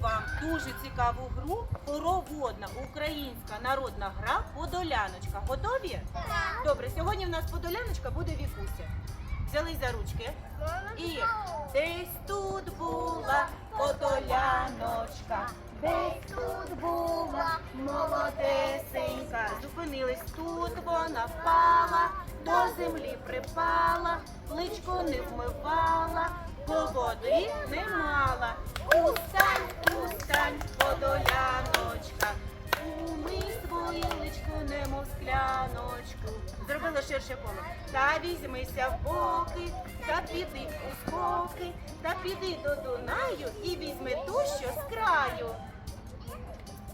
вам дуже цікаву гру хороводна українська народна гра Подоляночка. Готові? Добре, сьогодні в нас Подоляночка буде Вікуся. Взялись за ручки. І десь тут була Подоляночка, десь тут була молодесенька. Зупинились тут, вона впала, до землі припала, пличко не вмивала, бо води не мала. Скляночку. Зробила ширше коло. Та візьмися в боки, та піди у скоки, та піди до Дунаю і візьми ту, що з краю.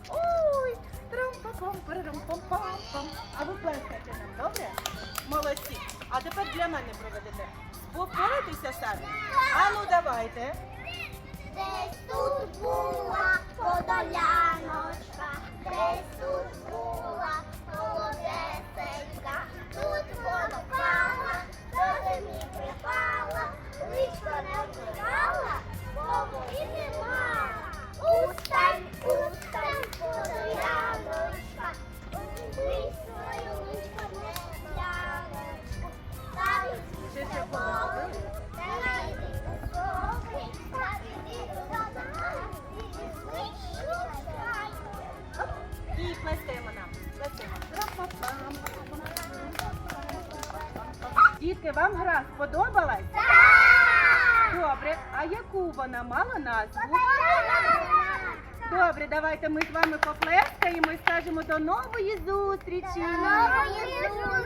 Ой, трам-па-пам, парам-пам-пам-пам. А ви плескайте нам, добре? Молодці. А тепер для мене проведете. Попорайтеся самі. А ну давайте. Десь тут була Дітки, вам гра сподобалась? Добре. А яку вона мала назву? Добре, давайте ми з вами поплескаємо і скажемо до нової зустрічі. Нової зустрічі!